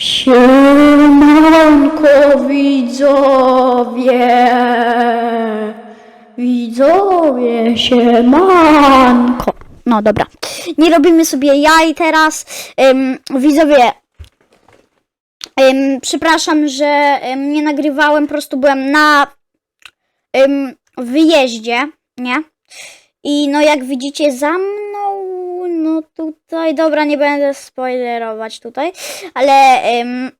Siemanko widzowie, widzowie, siemanko. No dobra, nie robimy sobie jaj teraz. Widzowie, ym, przepraszam, że nie nagrywałem, po prostu byłem na wyjeździe, nie? I no jak widzicie za no tutaj, dobra, nie będę spoilerować tutaj, ale ym,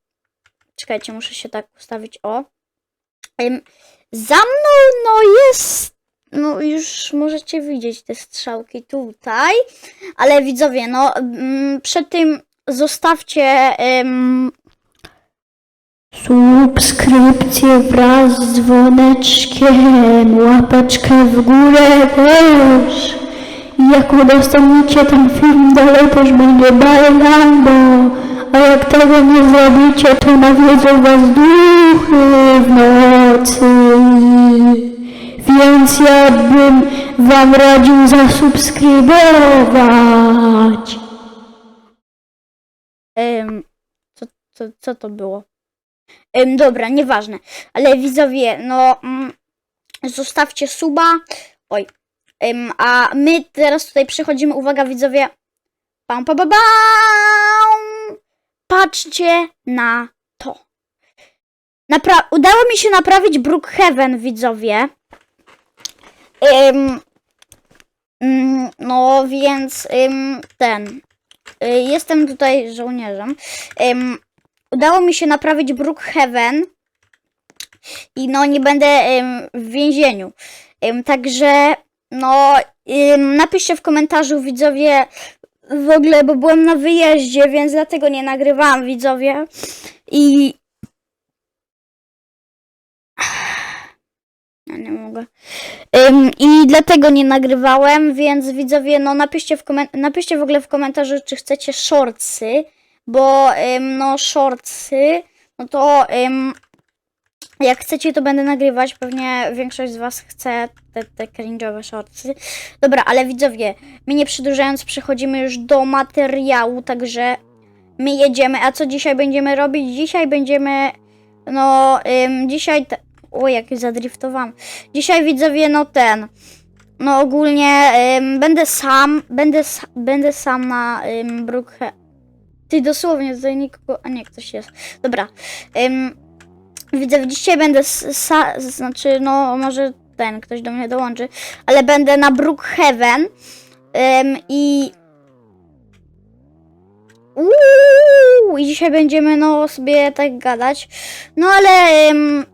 czekajcie, muszę się tak ustawić, o. Ym, za mną, no jest, no już możecie widzieć te strzałki tutaj, ale widzowie, no ym, przed tym zostawcie ym, subskrypcję wraz z dzwoneczkiem, łapeczkę w górę też. Jak udostępnicie ten film dalej też będzie bajlango. A jak tego nie zrobicie, to nawiedzą was duchy w nocy. Więc ja bym wam radził zasubskrybować. Ym, co, co, co to było? Ym, dobra, nieważne. Ale widzowie, no mm, zostawcie suba. Oj. A my teraz tutaj przechodzimy, uwaga widzowie. Pam, pam, pam, pam. Patrzcie na to. Napra- udało mi się naprawić Brookhaven, widzowie. Mm, no więc ym, ten. Y, jestem tutaj żołnierzem. Ym, udało mi się naprawić Brookhaven i no nie będę ym, w więzieniu. Ym, także no napiszcie w komentarzu widzowie w ogóle, bo byłem na wyjeździe, więc dlatego nie nagrywałam widzowie i ja nie mogę. Ym, I dlatego nie nagrywałem, więc widzowie, no napiszcie w, napiszcie w ogóle w komentarzu, czy chcecie shortsy, bo ym, no shortsy, no to ym, jak chcecie, to będę nagrywać. Pewnie większość z Was chce te, te cringe'owe. Dobra, ale widzowie, my nie przedłużając, przechodzimy już do materiału, także my jedziemy. A co dzisiaj będziemy robić? Dzisiaj będziemy, no, ym, dzisiaj, te... o jak zadriftowałam. Dzisiaj widzowie, no ten, no ogólnie ym, będę sam, będę, będę sam na ym, Brookhe... Ty dosłownie, tutaj nikogo, a nie, ktoś jest. Dobra, ym, widzę, dzisiaj będę, sa, znaczy, no może ten, ktoś do mnie dołączy, ale będę na Brookhaven ym, i Uuu, i dzisiaj będziemy no sobie tak gadać. No ale ym,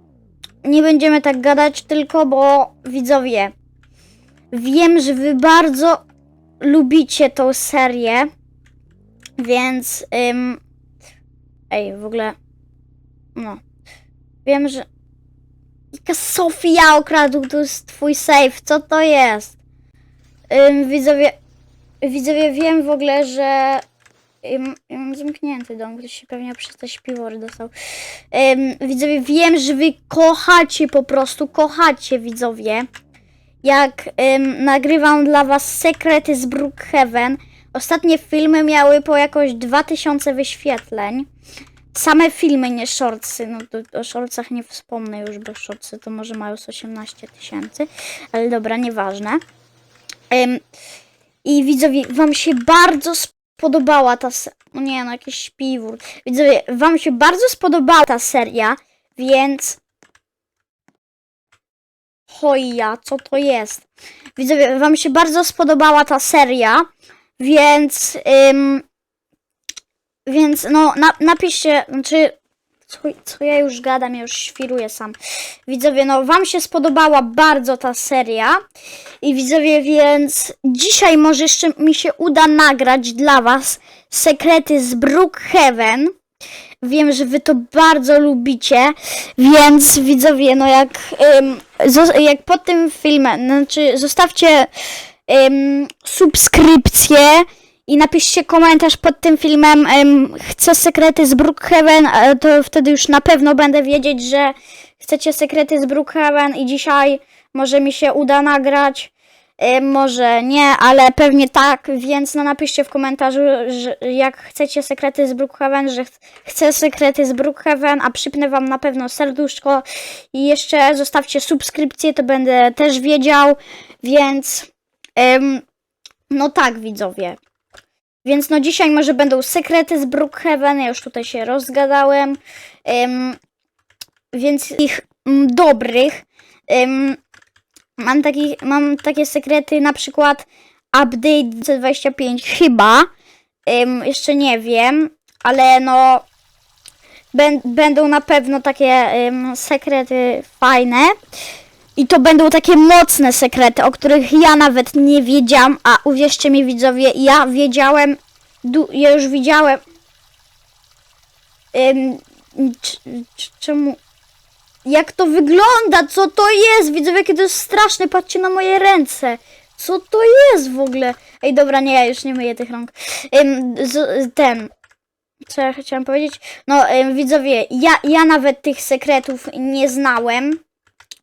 nie będziemy tak gadać tylko, bo widzowie, wiem, że wy bardzo lubicie tą serię, więc ym, ej, w ogóle no, wiem, że Jaka Sofia okradł, jest twój safe, co to jest? Ym, widzowie, widzowie, wiem w ogóle, że ja mam zamknięty dom, ktoś się pewnie przez te śpiwory dostał. Ym, widzowie, wiem, że wy kochacie po prostu, kochacie widzowie. Jak ym, nagrywam dla was sekrety z Brookhaven. Ostatnie filmy miały po jakoś 2000 wyświetleń. Same filmy, nie shortsy. No to o shortsach nie wspomnę już, bo shortsy to może mają z 18 tysięcy. Ale dobra, nieważne. Ym, I widzowie, wam się bardzo spodobała ta O nie, no jakiś śpiwór. Widzowie, wam się bardzo spodobała ta seria, więc... Hoja, co to jest? Widzowie, wam się bardzo spodobała ta seria, więc... Ym, więc no, na, napiszcie, znaczy, co, co ja już gadam, ja już świruję sam. Widzowie, no, wam się spodobała bardzo ta seria. I widzowie, więc dzisiaj może jeszcze mi się uda nagrać dla was sekrety z Brookhaven. Wiem, że wy to bardzo lubicie, więc widzowie, no jak, ym, jak pod tym filmem, znaczy zostawcie ym, subskrypcję i napiszcie komentarz pod tym filmem. Ym, chcę sekrety z Brookhaven, e, to wtedy już na pewno będę wiedzieć, że chcecie sekrety z Brookhaven i dzisiaj może mi się uda nagrać. Y, może nie, ale pewnie tak, więc no napiszcie w komentarzu, że jak chcecie sekrety z Brookhaven, że ch- chcę sekrety z Brookhaven, a przypnę wam na pewno serduszko i jeszcze zostawcie subskrypcję, to będę też wiedział, więc ym, no tak widzowie. Więc no dzisiaj może będą sekrety z Brookhaven, ja już tutaj się rozgadałem, ym, więc ich mm, dobrych. Ym, mam, taki, mam takie sekrety, na przykład update 25 chyba. Ym, jeszcze nie wiem, ale no bę- będą na pewno takie ym, sekrety fajne. I to będą takie mocne sekrety, o których ja nawet nie wiedziałam, a uwierzcie mi widzowie, ja wiedziałem, ja już widziałem. Ym, czemu? Jak to wygląda? Co to jest? Widzowie, jakie to jest straszne. Patrzcie na moje ręce. Co to jest w ogóle? Ej, dobra, nie, ja już nie myję tych rąk. Ym, z, ten. Co ja chciałam powiedzieć? No, ym, widzowie, ja, ja nawet tych sekretów nie znałem.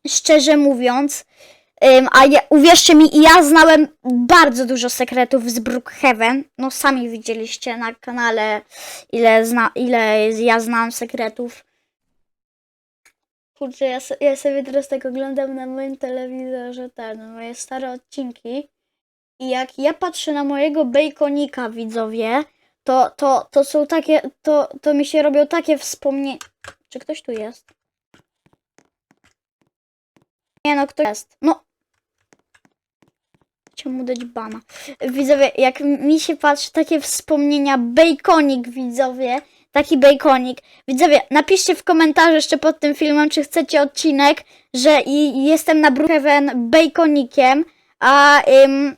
Szczerze mówiąc. Ym, a ja, uwierzcie mi, ja znałem bardzo dużo sekretów z Brookhaven. No, sami widzieliście na kanale, ile, zna, ile ja znam sekretów. Kurczę, ja, so, ja sobie teraz tak oglądam na moim telewizorze ten, moje stare odcinki. I jak ja patrzę na mojego baconika, widzowie, to, to, to są takie, to, to mi się robią takie wspomnienia. Czy ktoś tu jest? Nie no, kto jest? No. Chciałam mu dać bana. Widzowie, jak mi się patrzy takie wspomnienia, baconik, widzowie, taki baconik. Widzowie, napiszcie w komentarzu jeszcze pod tym filmem, czy chcecie odcinek, że i jestem na Brookhaven baconikiem, a ym,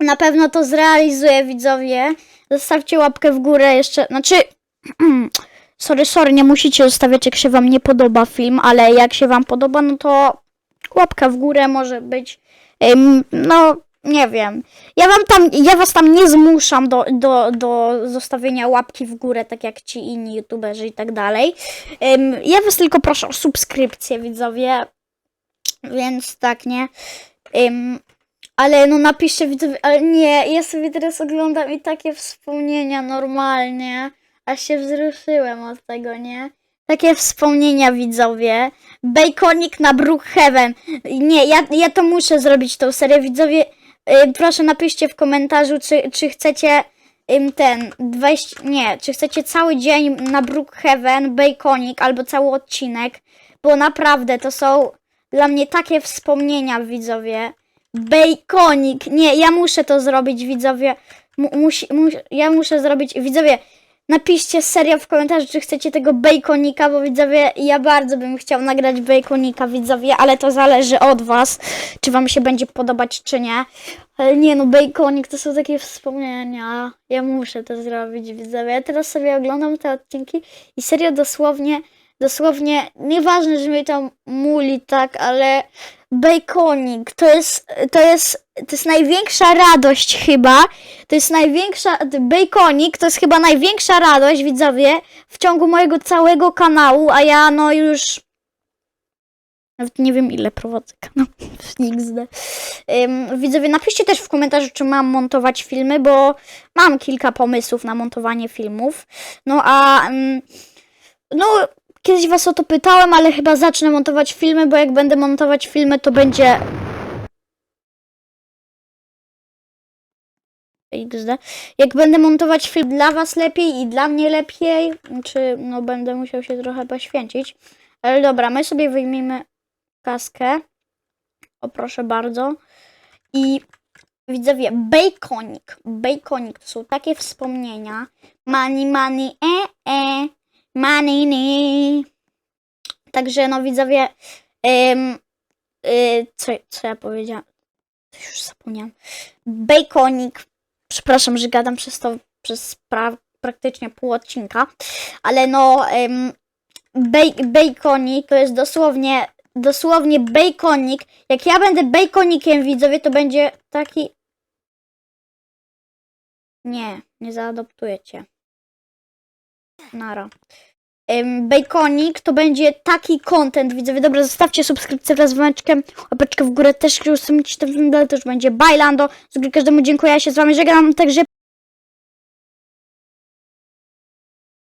na pewno to zrealizuję, widzowie. Zostawcie łapkę w górę jeszcze, znaczy... sorry, sorry, nie musicie zostawiać, jak się wam nie podoba film, ale jak się wam podoba, no to łapka w górę może być, no... Nie wiem. Ja wam tam, ja was tam nie zmuszam do, do, do zostawienia łapki w górę, tak jak ci inni youtuberzy i tak dalej. Ja was tylko proszę o subskrypcję, widzowie. Więc tak, nie? Ale no napiszcie widzowie, ale nie, ja sobie teraz oglądam i takie wspomnienia normalnie. Aż się wzruszyłem od tego, nie? Takie wspomnienia widzowie. Baconik na Brookhaven. Nie, ja, ja to muszę zrobić tą serię widzowie. Y, proszę napiszcie w komentarzu, czy, czy chcecie ym, ten 20, nie, czy chcecie cały dzień na Brookhaven, Baconik albo cały odcinek, bo naprawdę to są dla mnie takie wspomnienia widzowie. Baconik, nie, ja muszę to zrobić widzowie. Mu, musi, mus, ja muszę zrobić, widzowie, napiszcie serio w komentarzu, czy chcecie tego baconika, bo widzowie, ja bardzo bym chciał nagrać baconika, widzowie, ale to zależy od was, czy wam się będzie podobać, czy nie. Ale nie no, baconik to są takie wspomnienia. Ja muszę to zrobić, widzowie. Ja teraz sobie oglądam te odcinki i serio dosłownie, dosłownie, nieważne, że mnie tam muli, tak, ale baconik to jest, to jest, to jest największa radość chyba. To jest największa, baconik to jest chyba największa radość, widzowie, w ciągu mojego całego kanału, a ja no już nawet nie wiem ile prowadzę kanał XD. Ym, widzowie, napiszcie też w komentarzu, czy mam montować filmy, bo mam kilka pomysłów na montowanie filmów. No a ym, no kiedyś was o to pytałem, ale chyba zacznę montować filmy, bo jak będę montować filmy, to będzie XD. Jak będę montować film dla was lepiej i dla mnie lepiej, czy no będę musiał się trochę poświęcić. Ale dobra, my sobie wyjmiemy kaskę. O proszę bardzo. I widzowie, baconik. Baconik to są takie wspomnienia. Money, money, e, e. Money, nie. Także no widzowie, ym, y, co, co ja powiedziałam? Już zapomniałam. Baconik. Przepraszam, że gadam przez to przez pra, praktycznie pół odcinka, ale no ym, baconik to jest dosłownie dosłownie baconik. Jak ja będę baconikiem widzowie, to będzie taki nie, nie zaadoptuję cię. Nara. Baconik, to będzie taki content, widzowie. Dobra, zostawcie subskrypcję wraz z dzwoneczkiem, łapeczkę w górę też, żeby to dalej też będzie Bailando. Z góry każdemu dziękuję, ja się z wami żegnam, także